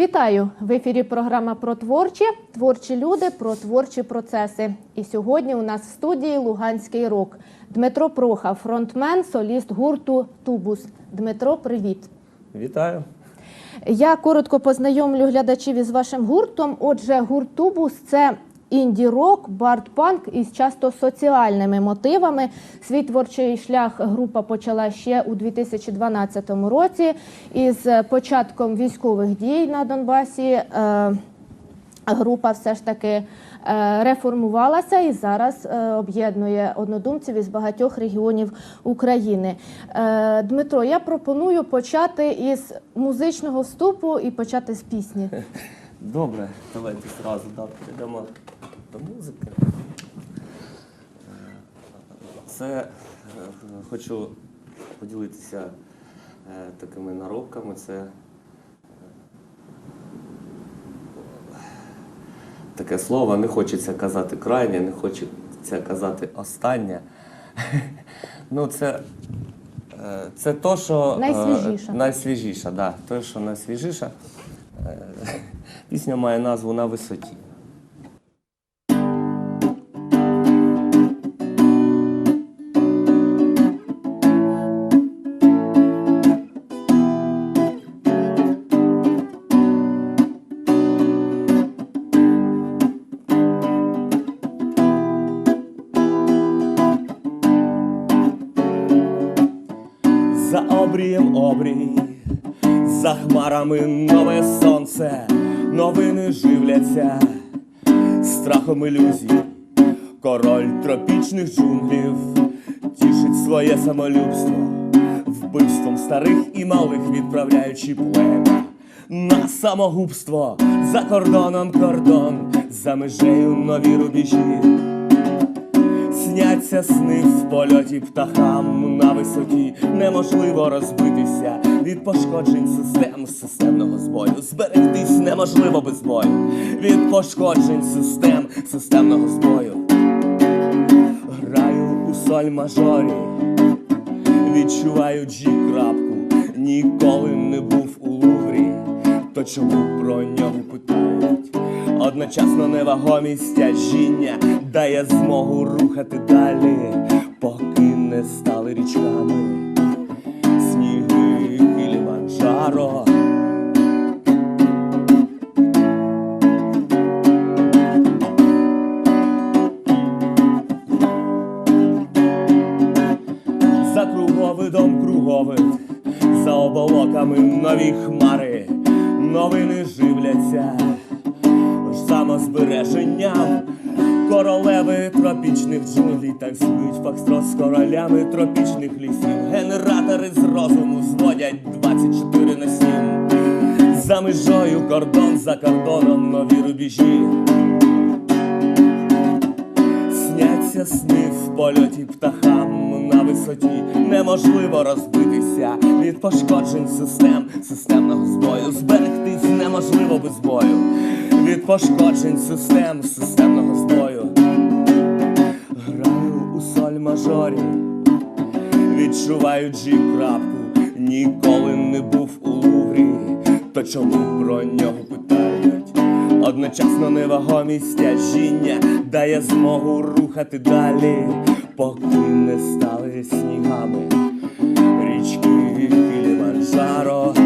Вітаю в ефірі. Програма про творчі, творчі люди про творчі процеси. І сьогодні у нас в студії Луганський рок. Дмитро Проха, фронтмен, соліст гурту Тубус. Дмитро, привіт. Вітаю. Я коротко познайомлю глядачів із вашим гуртом. Отже, гурт Тубус це інді-рок, бард-панк із часто соціальними мотивами. Свій творчий шлях група почала ще у 2012 році. Із початком військових дій на Донбасі е, група все ж таки е, реформувалася і зараз е, об'єднує однодумців із багатьох регіонів України. Дмитро, я пропоную почати із музичного вступу і почати з пісні. Добре, давайте зразу да, перейдемо до музики. Це е, хочу поділитися е, такими наробками. Це е, таке слово, не хочеться казати крайнє, не хочеться казати останнє. Ну, це, це то, що. Найсвіжіше. Найсвіжіше, да. Те, що найсвіжіше. Пісня має назву на висоті. Хмарами нове сонце, новини живляться, страхом ілюзій, король тропічних джунглів тішить своє самолюбство, вбивством старих і малих відправляючи плем'я на самогубство за кордоном кордон, за межею нові рубежі. Сняться сни в польоті птахам на висоті, неможливо розбитися від пошкоджень систем системного збою. Зберегтись неможливо без бою від пошкоджень систем системного збою. Граю у соль мажорі, відчуваю джі крапку, ніколи не був у Луврі, то чому про нього питають? Одночасно невагомість тяжіння дає змогу рухати далі, поки не стали річками. За круговидом круговид, за оболоками нові хмари, новини живляться самозбереженням. Королеви тропічних джунглій так звуть фокстрот з королями тропічних лісів. Генератори з розуму зводять 24 на 7. За межою кордон за кордоном нові рубежі. Сняться сни в польоті птахам висоті. Неможливо розбитися від пошкоджень систем системного збою. Зберегтись неможливо без бою від пошкоджень систем системного збою. Граю у соль мажорі, відчуваю джі крапку, ніколи не був у Луврі, то чому про нього питають? Одночасно невагомість тяжіння дає змогу рухати далі, поки не снігами річки Кіліманджаро.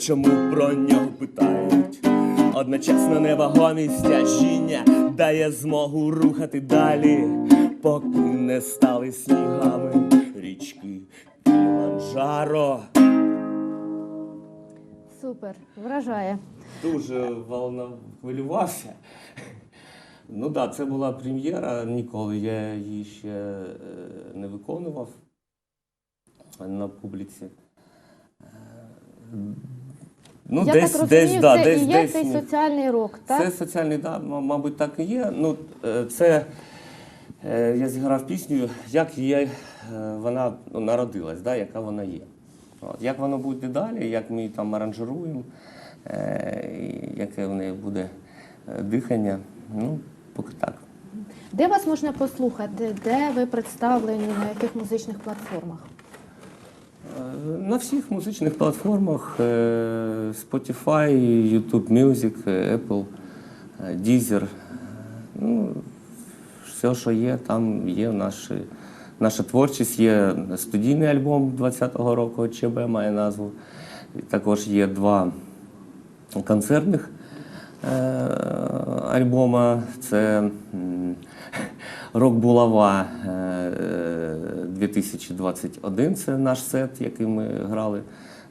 Чому про нього питають? Одночасно невагомість тяжіння дає змогу рухати далі, поки не стали снігами річки Кіліманджаро. Супер, вражає. Дуже волна хвилювався. Ну так, да, це була прем'єра, ніколи я її ще е, не виконував на публіці. Ну, Я десь, так розумію, десь, да, це десь, і є десь, цей ні. соціальний рок, так? Це соціальний, да, м- мабуть, так і є. Ну, е, це е, я зіграв пісню, як є, е, вона ну, народилась, да, яка вона є. От, як воно буде далі, як ми її там аранжируємо, е, і яке в неї буде е, дихання, ну, поки так. Де вас можна послухати? Де ви представлені, на яких музичних платформах? Е, На всіх музичних платформах е, Spotify, YouTube Music, е, Apple, Deezer. Ну, все, що є, там є наші, наша творчість, є студійний альбом 20-го року, ЧБ має назву. Також є два концертних альбома. Це Рок Булава е, 2021. Це наш сет, який ми грали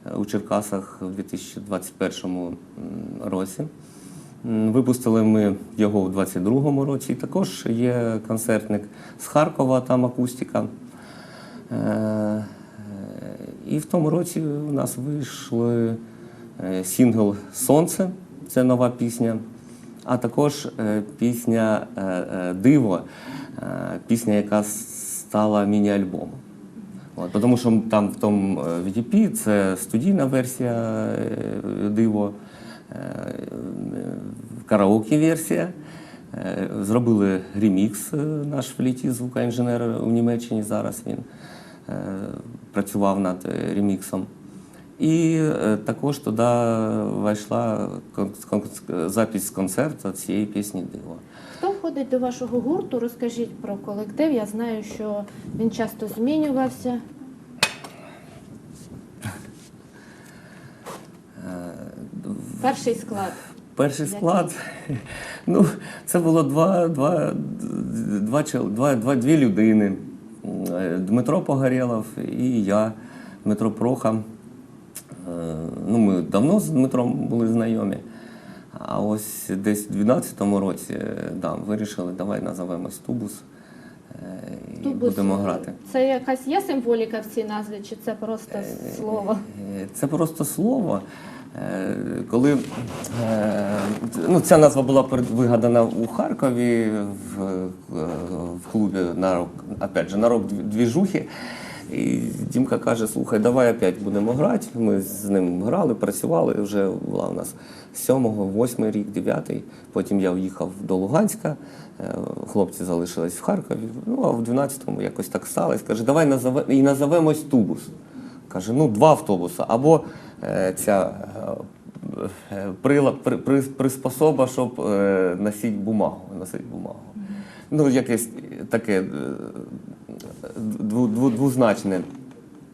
е, у Черкасах у 2021 році. Випустили ми його у 22-му році. І також є концертник з Харкова, там акустика. Е, І в тому році у нас вийшли е, сингл Сонце, це нова пісня, а також е, пісня е, е, Диво, пісня, яка стала міні-альбомом. Тому що там в тому е, це студійна версія Диво, е, караоке-версія. Е, Зробили ремікс наш фліті звукоінженер у Німеччині. Зараз він працював над реміксом. І е, також туди вийшла запись концерту цієї пісні Диво. Хто входить до вашого гурту? Розкажіть про колектив. Я знаю, що він часто змінювався. Перший склад. Перший склад. Ну, це було два, два, два, два, два, дві людини. Е, Дмитро Погорєлов і я, Дмитро Проха. Е, Ну, ми давно з Дмитром були знайомі. А ось десь у 12-му році е, да, вирішили, давай назовемось Тубус е, і Тубус, будемо грати. Це якась є символіка в цій назві, чи це просто слово? Це просто слово. Коли ну, ця назва була вигадана у Харкові в, в клубі на рок, опять же, на рок двіжухи. І Дімка каже: слухай, давай опять будемо грати. Ми з ним грали, працювали. Вже була у нас сьомого, восьмий рік, дев'ятий. Потім я в'їхав до Луганська. е, Хлопці залишились в Харкові. Ну а в 12-му якось так сталося. Каже, давай назове і назовемось тубус. Каже, ну два автобуси. Або е, ця е, е, прила, при, при- приспособа, щоб е, носити бумагу. Носити бумагу. Ну, якесь таке е, дву, дву, двозначне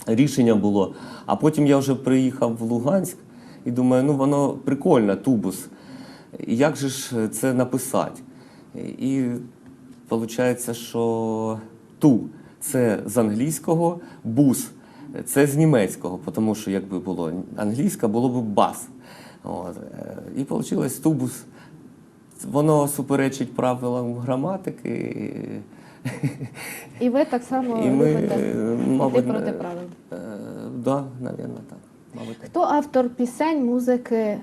рішення було. А потім я вже приїхав в Луганськ і думаю, ну воно прикольно, тубус. Як же ж це написати? І виходить, що ту це з англійського, бус це з німецького, тому що якби було англійська, було б бас. От. І вийшло тубус. Воно суперечить правилам граматики. І ви так само І ми, любите е, йти проти е, правил. Е, да, напевно, так. Мабуть, так. Хто автор пісень, музики?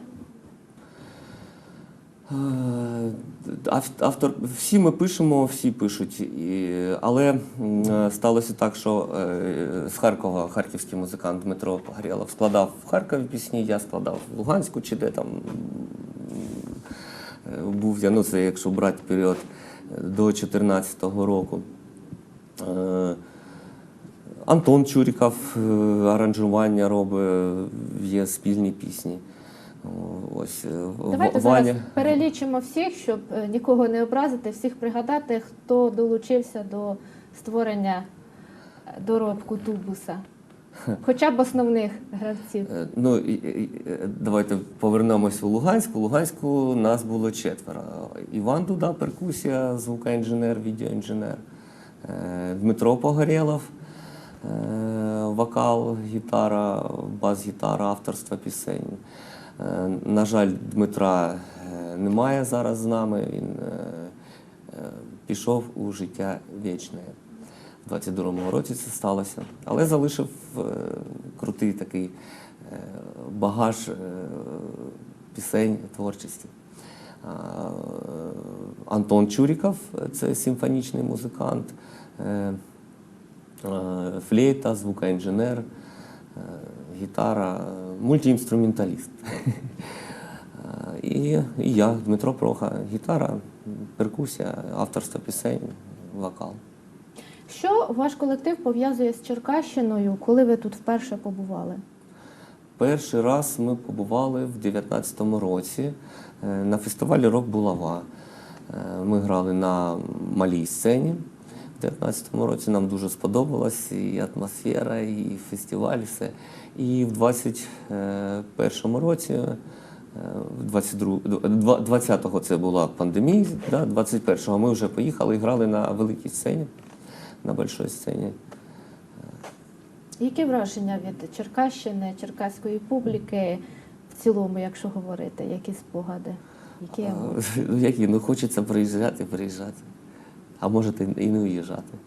Автор, всі ми пишемо, всі пишуть. І, але сталося так, що з Харкова харківський музикант Дмитро Погорєлов складав в Харкові пісні, я складав в Луганську чи де там був я, ну це якщо брати період до 2014 року. Е, Антон Чуріков е, аранжування робить, є спільні пісні. Ось е, Давайте Ваня. зараз перелічимо всіх, щоб нікого не образити, всіх пригадати, хто долучився до створення доробку тубуса. Хоча б основних гравців. Е, Ну, давайте повернемось у Луганськ. У Луганську нас було четверо. Іван Дуда, перкусія, звукоінженер, відеоінженер, Е, Дмитро Погорєлов, е, вокал, гітара, бас-гітара, авторство пісень. На жаль, Дмитра немає зараз з нами. Він пішов у життя вічне. У 22-му році це сталося. Але залишив е, крутий такий е, багаж е, пісень, творчості. Антон Чуріков це симфонічний музикант, флейта, звукоінженер, гітара, мультиінструменталіст. І я, Дмитро Проха, гітара, перкусія, авторство пісень, вокал. Що ваш колектив пов'язує з Черкащиною, коли ви тут вперше побували? Перший раз ми побували в 19-му році е, на фестивалі Рок Булава. Е, Ми грали на малій сцені. В 19-му році нам дуже сподобалось і атмосфера, і фестиваль, і все. І в 21-му році, е, 22 20-го це була пандемія, да, 21-го ми вже поїхали і грали на великій сцені, на большой сцені. Які враження від Черкащини, черкаської публіки в цілому, якщо говорити, які спогади? Які Які? Ну хочеться приїжджати, приїжджати. А можете і не уїжджати.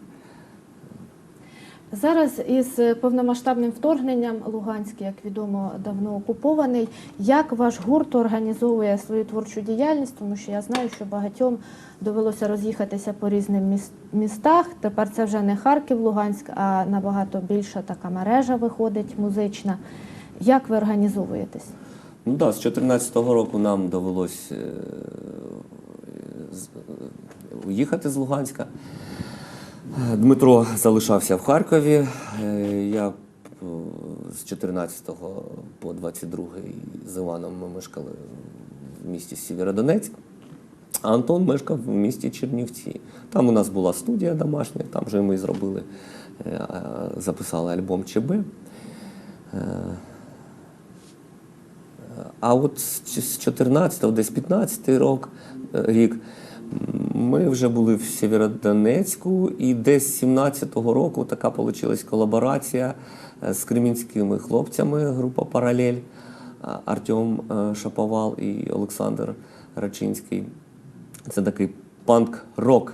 Зараз із повномасштабним вторгненням Луганськ, як відомо, давно окупований. Як ваш гурт організовує свою творчу діяльність? Тому що я знаю, що багатьом довелося роз'їхатися по різним містах. Тепер це вже не Харків, Луганськ, а набагато більша така мережа виходить музична. Як ви організовуєтесь? Ну так, да, з 2014 року нам довелось е, е, уїхати з Луганська. Е, Дмитро залишався в Харкові. Е, Я е, з 14 по 22 з Іваном ми мешкали в місті Сєвєродонецьк. А Антон мешкав в місті Чернівці. Там у нас була студія домашня, там вже ми зробили, записали альбом ЧБ. А от з з 14-го, десь 15-й рок, е, рік м, ми вже були в Сєвєродонецьку, і десь 17-го року така вийшла колаборація е, з кремінськими хлопцями, група Паралель, Артем е, Шаповал і Олександр Рачинський. Це такий панк-рок,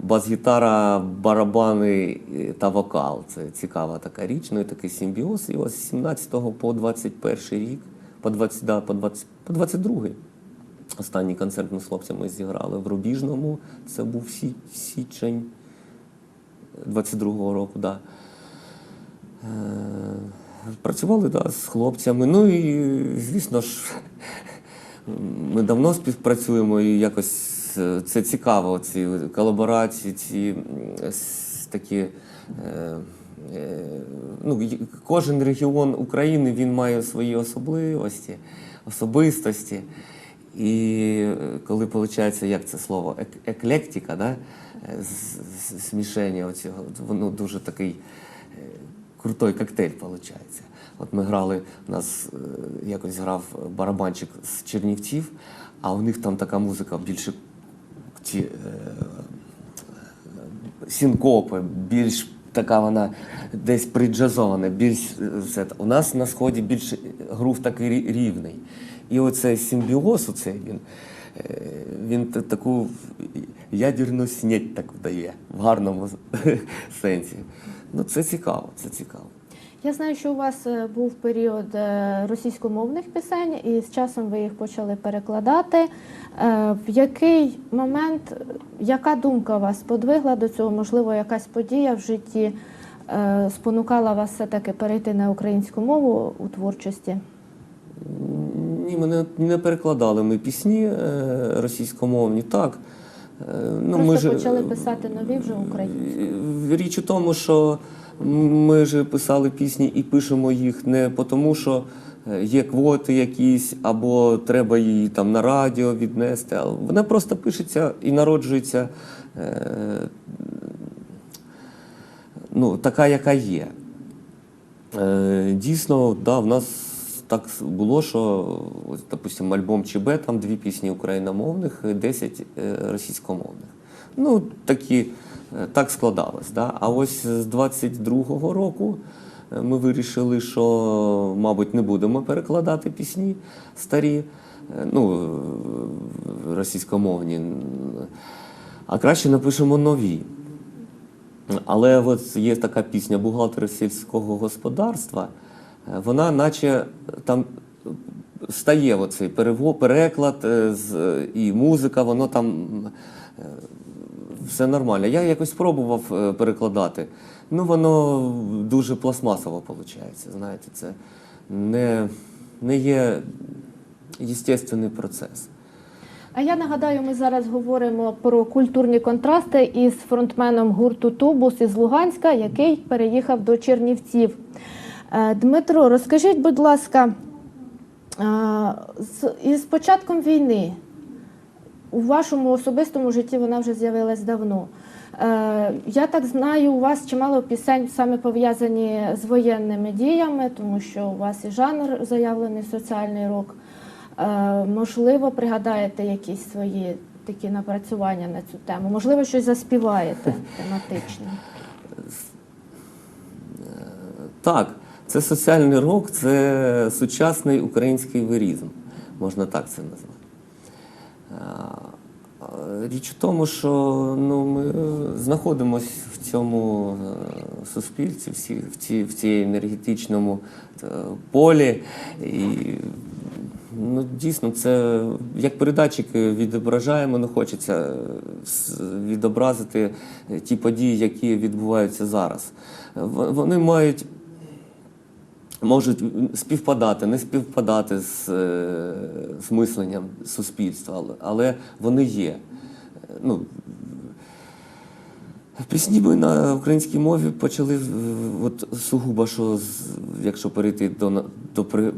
бас-гітара, барабани е, та вокал. Це цікава така річ, ну і такий симбіоз. І ось з 17 по 21 рік, по 20, да, по 20, по 22 Останній концерт ми з хлопцями зіграли в Рубіжному. Це був сі, січень 22-го року, да. Е, Працювали да, з хлопцями. Ну і, звісно ж, ми давно співпрацюємо і якось е, це цікаво, ці колаборації, ці такі. Е, ну, кожен регіон України він має свої особливості, особистості. І е, коли виходить, як це слово, еклектика, да? з- оцього, воно дуже такий е, крутой коктейль виходить. От ми грали, у нас е, якось грав барабанчик з Чернівців, а у них там така музика більше ті, е, синкопи, більш така вона десь приджазована, більш все. У нас на сході більш грув такий рівний. І оцей симбіоз, оцей він, е, він таку ядерну снять так дає в гарному сенсі. Ну, це цікаво, це цікаво. Я знаю, що у вас е, був період е, російськомовних пісень, і з часом ви їх почали перекладати. В який момент, яка думка вас подвигла до цього? Можливо, якась подія в житті спонукала вас все-таки перейти на українську мову у творчості? Ні, ми не, не перекладали ми пісні е, російськомовні, так. Е, Ну, Просто ж- почали писати нові вже українською. Е, Річ у тому, що ми ж писали пісні і пишемо їх не тому, що є квоти якісь, або треба її там на радіо віднести. а Вона просто пишеться і народжується ну, така, яка є. Дійсно, да, в нас так було, що, допустимо, альбом ЧБ, там дві пісні україномовних, 10 е, російськомовних. Ну, такі, е, так складалось. Да? А ось з 22-го року е, ми вирішили, що, мабуть, не будемо перекладати пісні старі, е, ну, е, російськомовні, а краще напишемо нові. Але от є така пісня Бухгалтери сільського господарства. Вона, наче там стає оцей переклад е, і музика, воно там е, все нормально. Я якось спробував е, перекладати. Ну, воно дуже пластмасово виходить. Знаєте, це не, не є естественний процес. А я нагадаю, ми зараз говоримо про культурні контрасти із фронтменом гурту Тубус із Луганська, який переїхав до Чернівців. Е, Дмитро, розкажіть, будь ласка, е, із початком війни у вашому особистому житті вона вже з'явилась давно. Е, Я так знаю, у вас чимало пісень саме пов'язані з воєнними діями, тому що у вас і жанр заявлений соціальний рок. Можливо, пригадаєте якісь свої такі напрацювання на цю тему. Можливо, щось заспіваєте тематично. Так, це соціальний рок, це сучасний український вирізм, можна так це назвати. Річ у тому, що ну, ми знаходимося в цьому е, суспільстві, всі, в, ці, в цій енергетичному е, полі. І ну, дійсно, це як передатчики відображаємо, ну, хочеться е, відобразити ті події, які відбуваються зараз. Вони мають можуть співпадати, не співпадати з, е, з мисленням суспільства, але, вони є. Ну, пісні ми на українській мові почали от, сугубо, що якщо перейти до, до при,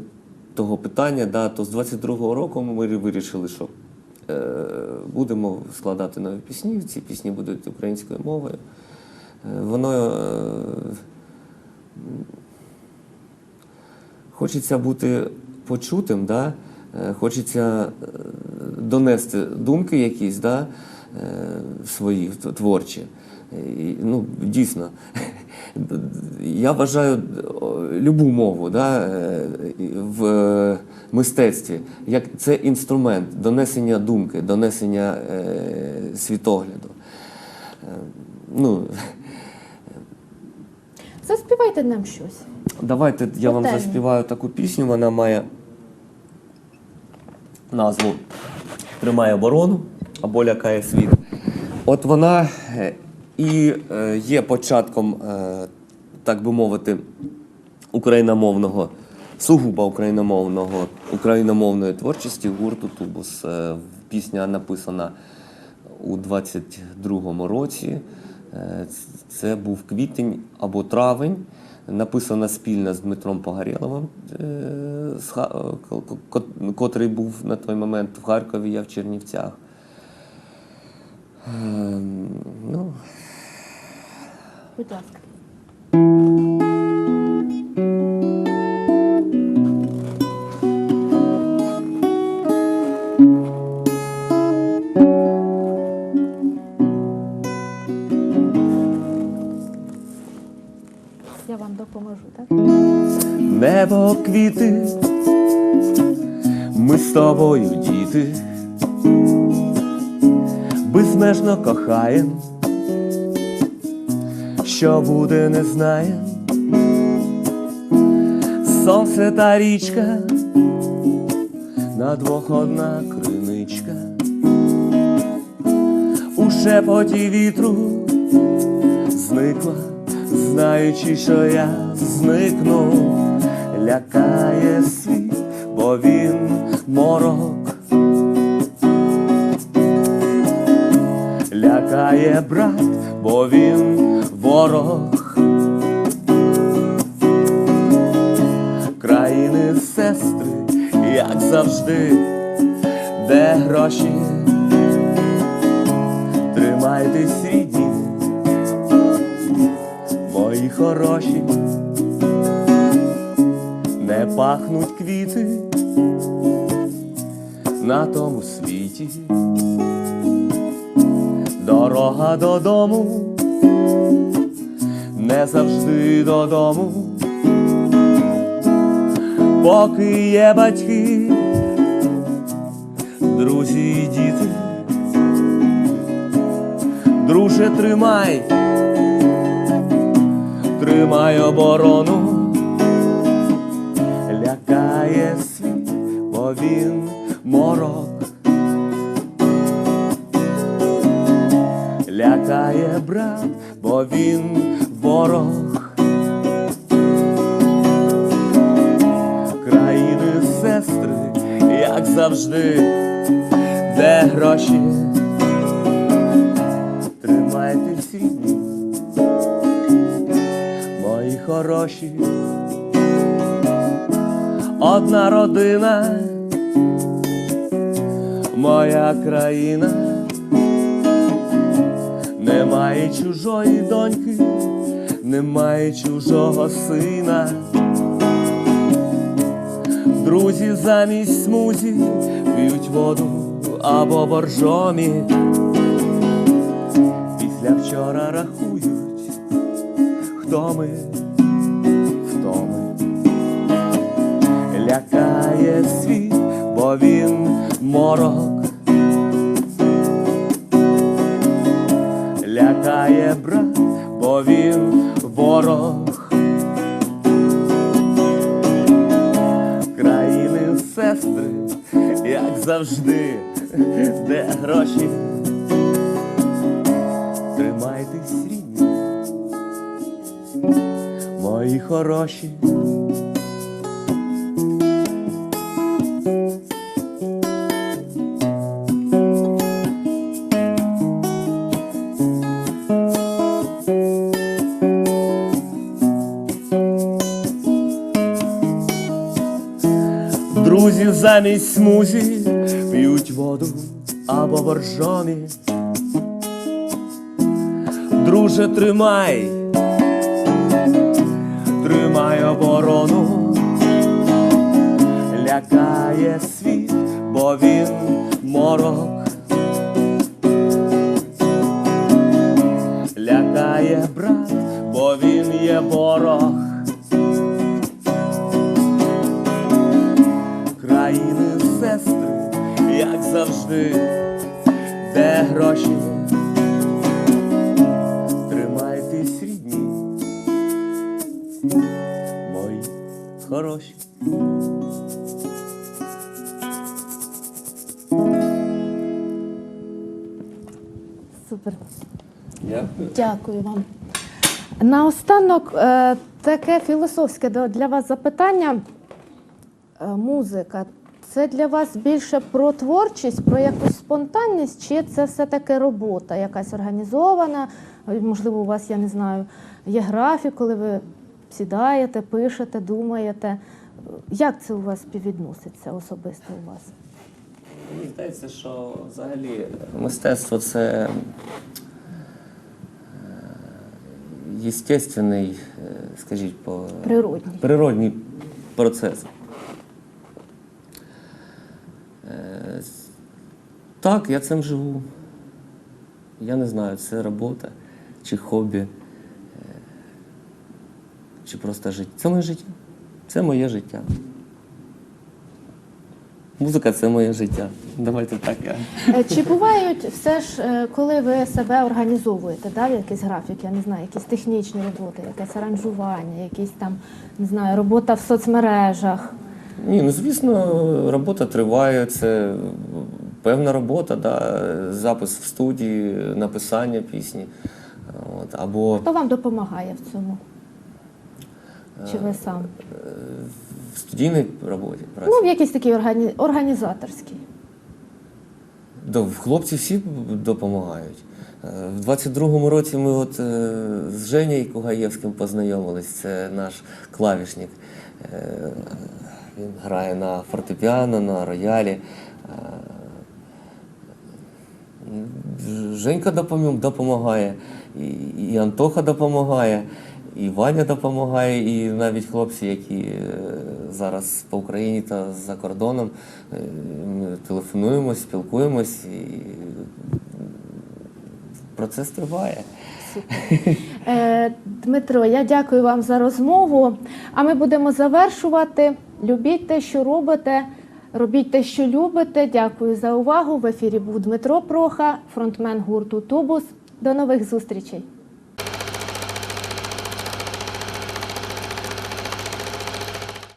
того питання, да, то з 22-го року ми вирішили, що е, будемо складати нові пісні. Ці пісні будуть українською мовою. Е, Воно е, Хочеться бути почутим, да? е, хочеться е, донести думки якісь да? е, свої творчі. Ну, дійсно, я вважаю любу мову да? в мистецтві як це інструмент донесення думки, донесення світогляду. Ну, Заспівайте нам щось. Давайте я вам заспіваю таку пісню. Вона має назву Тримає оборону або лякає світ. От вона е, і е, є початком, е, так би мовити, україномовного, сугубо україномовного, україномовної творчості гурту Тубус. Пісня написана у 22-му році. Це був квітень або травень. Написана спільно з Дмитром Погорєловим, е, е, ко- ко- котрий був на той момент в Харкові, я в Чернівцях. Е, Ну, Будь ласка. Небо квіти, ми з тобою діти, безмежно кохаєм, що буде, не знаєм. Сонце та річка, на двох одна криничка, у шепоті вітру зникла, знаючи, що я зникну, лякає світ, бо він морок. Лякає брат, бо він ворог. Країни сестри, як завжди, де гроші. Тримайтесь рідні, мої хороші, пахнуть квіти на тому світі. Дорога додому, не завжди додому, поки є батьки, друзі і діти. Друже, тримай, тримай оборону, він морок. Лякає брат, бо він ворог. Країни сестри, як завжди, де гроші. Тримайтесь рідні, мої хороші. Одна родина, моя країна, немає чужої доньки, немає чужого сина. Друзі замість смузі п'ють воду або боржомі. Після вчора рахують, хто ми, хто ми. Лякає світ, бо він морок. Лякає брат, бо він ворог. країни сестри, як завжди, де гроші. Тримайтесь рідні, мої хороші. Замість смузі п'ють воду або боржомі. Друже, тримай, тримай оборону, лякає світ, бо він морок. Лякає брат, бо він є ворог. Завжди, де гроші. Тримайтесь рідні, мої хороші. Супер. Дякую. Дякую вам. Наостанок е, таке філософське для вас запитання. Е, Музика це для вас більше про творчість, про якусь спонтанність, чи це все-таки робота, якась організована? Е, Можливо, у вас, я не знаю, є графік, коли ви сідаєте, пишете, думаєте. Е, Як це у вас співвідноситься особисто у вас? Мені здається, що взагалі мистецтво це е, естественний, е, скажіть, по Природній. природній процес. Так, я цим живу. Я не знаю, це робота чи хобі, е, чи просто життя. Це моє життя. Це моє життя. Музика це моє життя. Давайте так. Е, Чи бувають все ж, е, коли ви себе організовуєте, да, якийсь графік, я не знаю, якісь технічні роботи, якесь аранжування, якісь там, не знаю, робота в соцмережах. Ні, ну звісно, робота триває. Це певна робота, да, запис в студії, написання пісні. От, або Хто вам допомагає в цьому? Чи ви сам? в студійній роботі. праці. Ну, в якійсь такій органі... організаторській. Да, хлопці всі допомагають. Е, В 22-му році ми от е, з Женєю Кугаєвським познайомились. Це наш клавішник. Е, Він грає на фортепіано, на роялі. Женька допомагає, і, Антоха допомагає, і Ваня допомагає, і навіть хлопці, які зараз по Україні та за кордоном, ми телефонуємось, спілкуємось, і процес триває. Е, Дмитро, я дякую вам за розмову. А ми будемо завершувати. Любіть те, що робите. Робіть те, що любите. Дякую за увагу. В ефірі був Дмитро Проха, фронтмен гурту Тубус. До нових зустрічей.